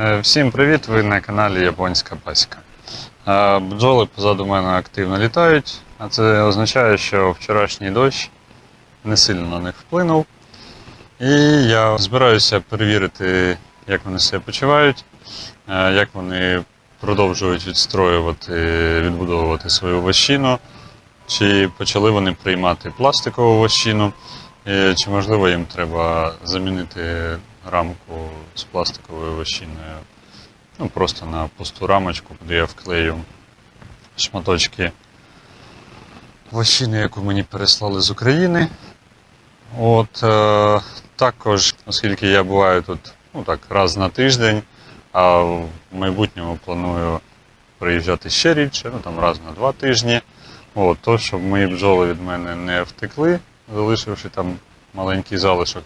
Е, Всім привіт! Ви на каналі Японська Пасіка. Е, Бджоли позаду мене активно літають, а це означає, що вчорашній дощ не сильно на них вплинув. І я збираюся перевірити, як вони себе почувають, е, як вони продовжують відстроювати, відбудовувати свою вощину, чи почали вони приймати пластикову вощину, і чи можливо їм треба замінити рамку з пластиковою вощиною. Ну, просто на пусту рамочку, куди я вклею шматочки вощини, яку мені переслали з України. От е, також, оскільки я буваю тут ну, так, раз на тиждень, а в майбутньому планую приїжджати ще рідше, ну там раз на два тижні. От, то, щоб мої бджоли від мене не втекли, залишивши там маленький залишок,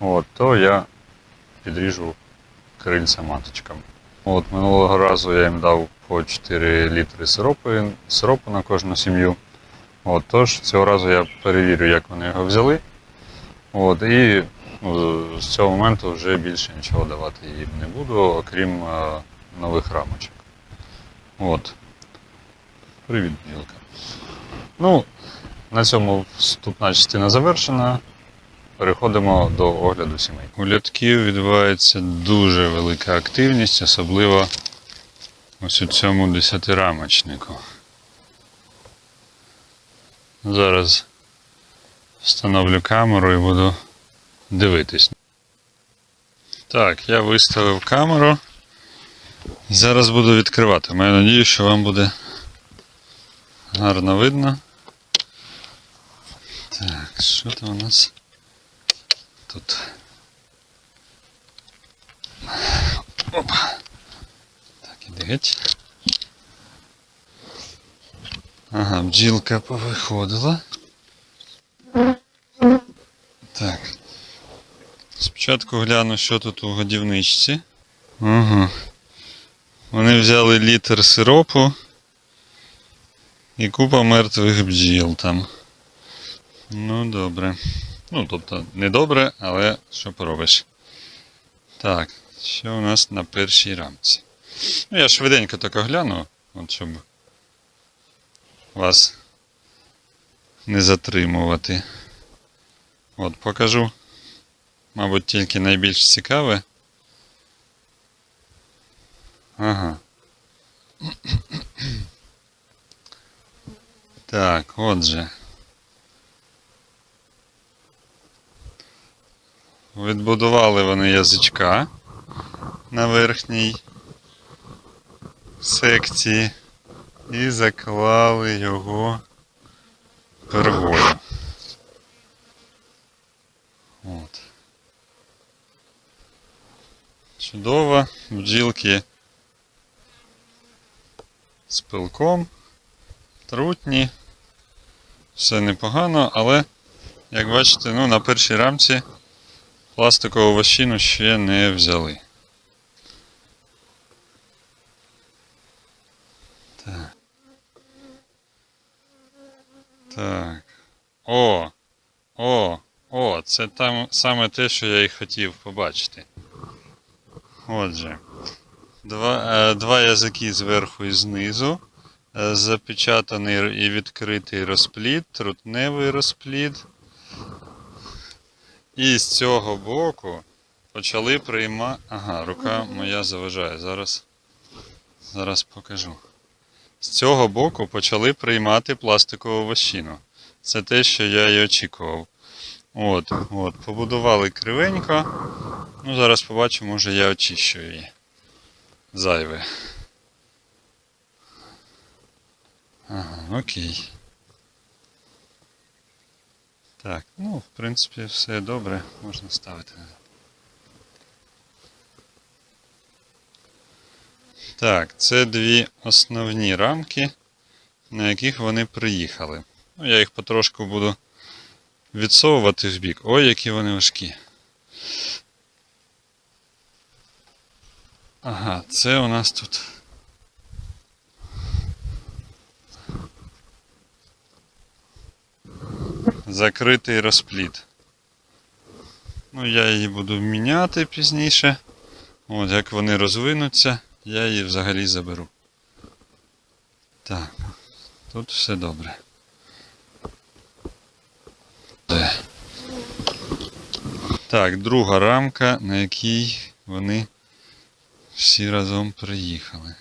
от, то я підріжу крильця маточкам. От минулого разу я їм дав по 4 літри сиропу, сиропу на кожну сім'ю. От, тож цього разу я перевірю, як вони його взяли. От, і ну, з цього моменту вже більше нічого давати їм не буду, окрім е, нових рамочок. От. Привіт, білка. Ну, на цьому вступна частина завершена. Переходимо до огляду сімей. У льотків відбувається дуже велика активність, особливо ось у цьому десятирамочнику. Зараз встановлю камеру і буду дивитись. Так, я виставив камеру. Зараз буду відкривати. Маю надію, що вам буде гарно видно. Так, що там у нас? Тут. Опа. Так, іди геть. Ага, бджілка повиходила. Так. Спочатку гляну, що тут у годівничці. Ага. Вони взяли літр сиропу і купа мертвих бджіл там. Ну, добре. Ну, тобто, не добре, але що поробиш. Так, що у нас на першій рамці? Ну, я швиденько так огляну, от щоб вас не затримувати. От, покажу, мабуть, тільки найбільш цікаве. Ага. Так, отже. Відбудували вони язичка на верхній секції і заклали його пергою. От. Чудово, бджілки з пилком, трутні, все непогано, але, як бачите, ну, на першій рамці пластикову вощину ще не взяли. Так. Так. О! О! О! Це там саме те, що я і хотів побачити. Отже. Два, е, два язики зверху і знизу. Е, запечатаний і відкритий розплід, трутневий розплід. І з цього боку почали приймати. Ага, рука моя заважає. Зараз, зараз покажу. З цього боку почали приймати пластикову вощину. Це те, що я і очікував. От, от, побудували кривенько. Ну, зараз побачимо, може я очищу її. Зайве. Ага, окей. Так, ну, в принципі, все добре, можна ставити. Так, це дві основні рамки, на яких вони приїхали. Ну, я їх потрошку буду відсовувати в бік. Ой, які вони важкі. Ага, це у нас тут. Закритий розплід. Ну, я її буду міняти пізніше. От, як вони розвинуться, я її взагалі заберу. Так, тут все добре. Так, друга рамка, на якій вони всі разом приїхали.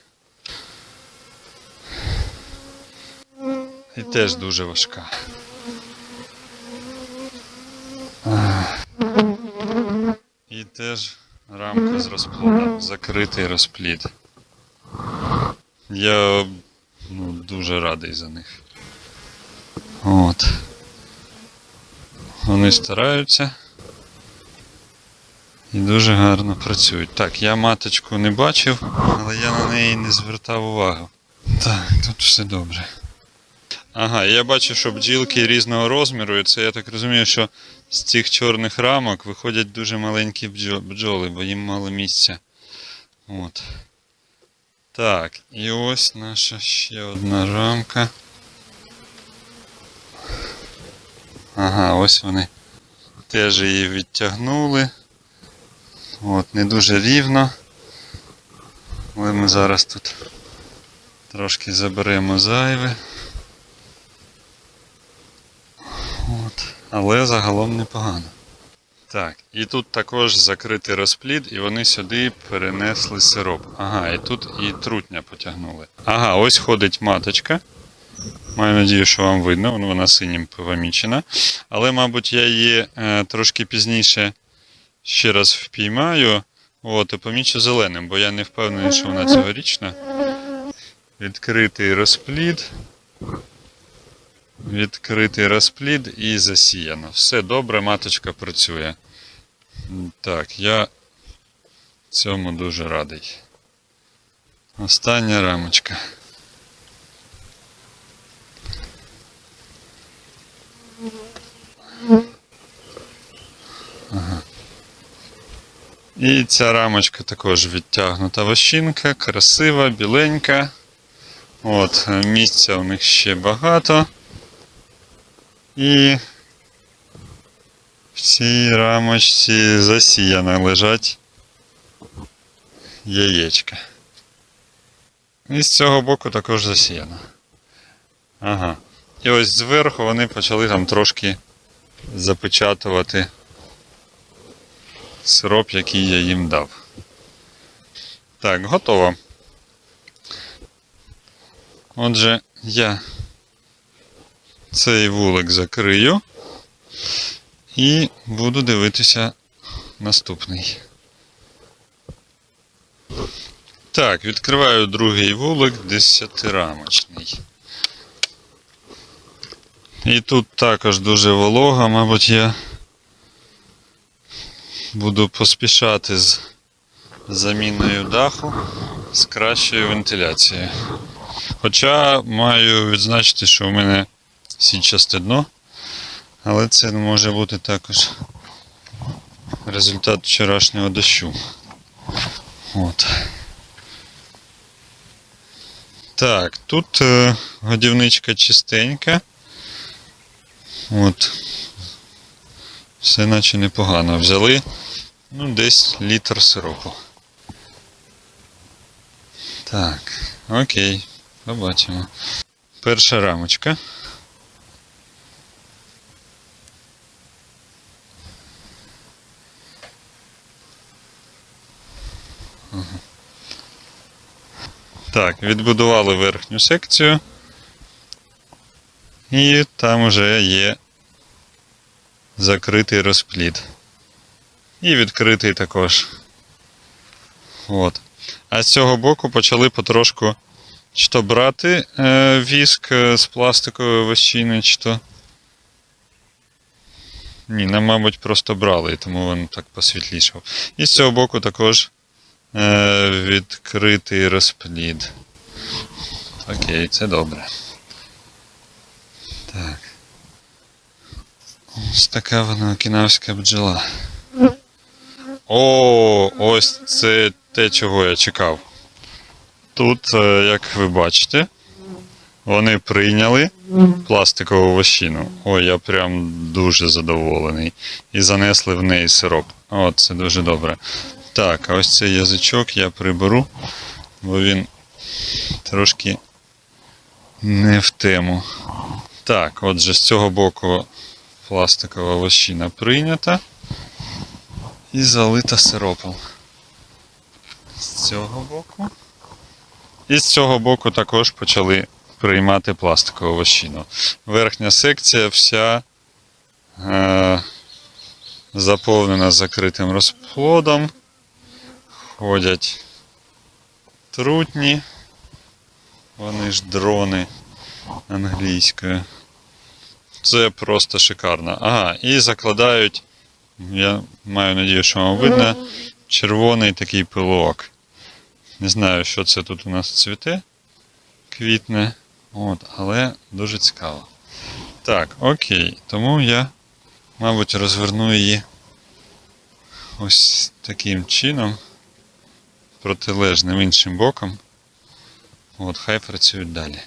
І теж дуже важка. І теж рамка з розплодом, закритий розплід. Я ну, дуже радий за них. От. Вони стараються і дуже гарно працюють. Так, я маточку не бачив, але я на неї не звертав увагу. Так, тут все добре. Ага, я бачу, що бджілки різного розміру, і це я так розумію, що з цих чорних рамок виходять дуже маленькі бджоли, бо їм мало місця. От. Так, і ось наша ще одна рамка. Ага, ось вони теж її відтягнули. От, не дуже рівно. Але ми зараз тут трошки заберемо зайве. От. Але загалом непогано. Так, і тут також закритий розплід, і вони сюди перенесли сироп. Ага, і тут і трутня потягнули. Ага, ось ходить маточка. Маю надію, що вам видно, вона синім помічена. Але, мабуть, я її е, трошки пізніше ще раз впіймаю. От, і помічу зеленим, бо я не впевнений, що вона цьогорічна. Відкритий розплід. Відкритий розплід і засіяно. Все добре, маточка працює. Так, я цьому дуже радий. Остання рамочка. Ага. І ця рамочка також відтягнута вощинка, красива, біленька. От, місця у них ще багато. І в цій рамочці засіяно лежать яєчка. І з цього боку також засіяно. Ага. І ось зверху вони почали там трошки запечатувати сироп, який я їм дав. Так, готово. Отже, я цей вулик закрию і буду дивитися наступний. Так, відкриваю другий вулик, десятирамочний. І тут також дуже волога, мабуть, я буду поспішати з заміною даху з кращою вентиляцією. Хоча маю відзначити, що у мене січасте дно, але це може бути також результат вчорашнього дощу. От. Так, тут е, годівничка чистенька. От. Все наче непогано. Взяли ну, десь літр сиропу. Так, окей, побачимо. Перша рамочка. Ага. Так, відбудували верхню секцію. І там вже є закритий розплід. І відкритий також. От. А з цього боку почали потрошку чи то брати е, віск е, з пластикової вощини, чи то. Ні, нам, мабуть, просто брали, тому він так посвітлішав. І з цього боку також відкритий розплід. Окей, це добре. Так. Ось така вона окінавська бджола. О, ось це те, чого я чекав. Тут, е, як ви бачите, вони прийняли пластикову вощину. Ой, я прям дуже задоволений. І занесли в неї сироп. От, це дуже добре. Так, а ось цей язичок я приберу, бо він трошки не в тему. Так, отже, з цього боку пластикова вощина прийнята і залита сиропом. З цього боку. І з цього боку також почали приймати пластикову вощину. Верхня секція вся е, заповнена закритим розплодом. Ходять трутні. Вони ж дрони англійською. Це просто шикарно. Ага, і закладають, я маю надію, що вам видно, червоний такий пилок. Не знаю, що це тут у нас цвіте, квітне. От, але дуже цікаво. Так, окей. Тому я, мабуть, розверну її ось таким чином, протилежним іншим боком. От, хай працюють далі.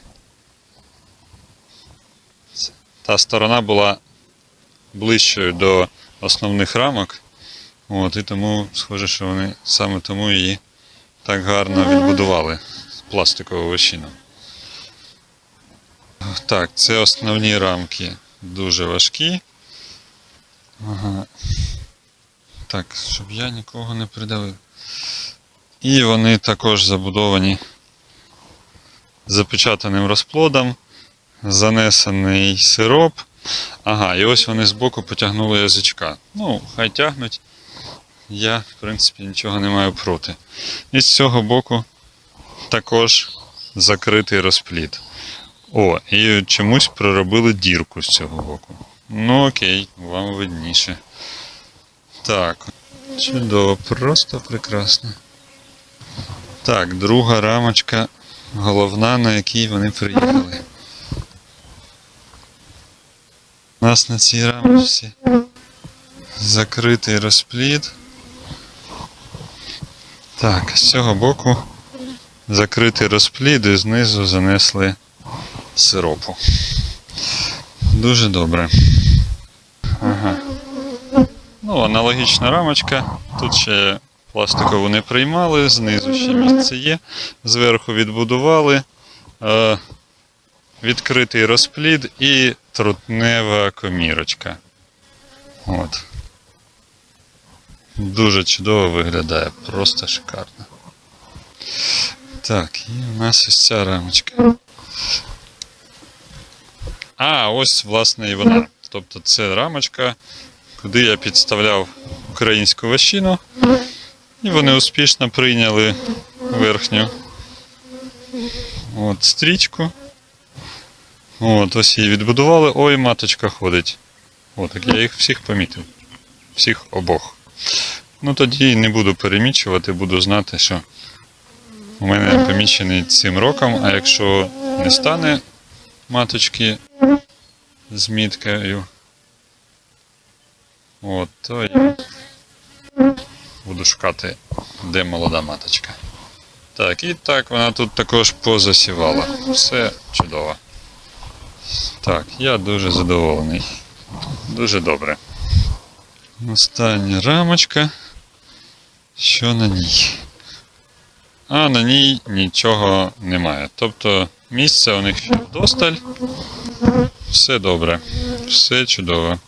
Та сторона була ближчою до основних рамок. От, і тому, схоже, що вони саме тому її так гарно відбудували пластикову вощину. Так, це основні рамки дуже важкі. Ага. Так, щоб я нікого не придавив. І вони також забудовані запечатаним розплодом, занесений сироп. Ага, і ось вони збоку потягнули язичка. Ну, хай тягнуть. Я, в принципі, нічого не маю проти. І з цього боку також закритий розплід. О, і чомусь проробили дірку з цього боку. Ну окей, вам видніше. Так, чудово, просто прекрасно. Так, друга рамочка, головна, на якій вони приїхали. У нас на цій рамочці закритий розплід. Так, з цього боку закритий розплід і знизу занесли сиропу. Дуже добре. Ага. Ну, аналогічна рамочка. Тут ще пластикову не приймали, знизу ще місце є. Зверху відбудували. Е, відкритий розплід і трутнева комірочка. От. Дуже чудово виглядає, просто шикарно. Так, і у нас ось ця рамочка. А, ось, власне, і вона. Тобто це рамочка, куди я підставляв українську вощину. І вони успішно прийняли верхню от, стрічку. От, ось її відбудували. Ой, маточка ходить. От, так я їх всіх помітив. Всіх обох. Ну тоді не буду перемічувати, буду знати, що у мене помічений цим роком, а якщо не стане маточки з міткою, от, то я буду шукати, де молода маточка. Так, і так вона тут також позасівала. Все чудово. Так, я дуже задоволений. Дуже добре. Остання рамочка. Що на ній? А на ній нічого немає. Тобто місця у них ще вдосталь. Все добре, все чудово.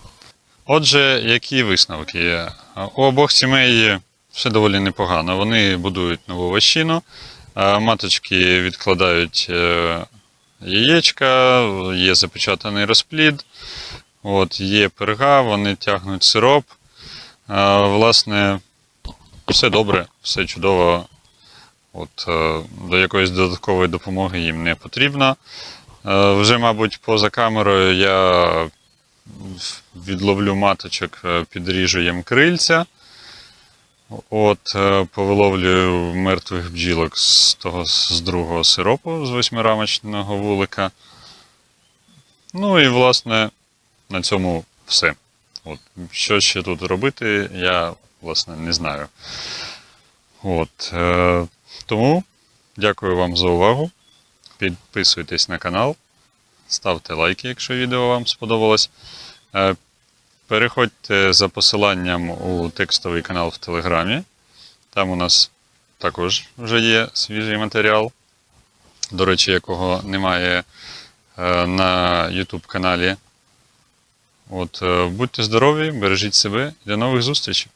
Отже, які висновки? У обох сімей все доволі непогано. Вони будують нову вощину, маточки відкладають е, яєчка, є запечатаний розплід, от, є перга, вони тягнуть сироп. Власне, все добре, все чудово. От, е, до якоїсь додаткової допомоги їм не потрібно. Е, Вже, мабуть, поза камерою я відловлю маточок, е, підріжу їм крильця. От, е, повиловлюю мертвих бджілок з того з другого сиропу з восьмирамочного вулика. Ну і, власне, на цьому все. От, що ще тут робити, я, власне, не знаю. От, е, тому дякую вам за увагу. Підписуйтесь на канал, ставте лайки, якщо відео вам сподобалось. Е, Переходьте за посиланням у текстовий канал в Телеграмі. Там у нас також вже є свіжий матеріал, до речі, якого немає е, на YouTube каналі. От, е, будьте здорові, бережіть себе і до нових зустрічей!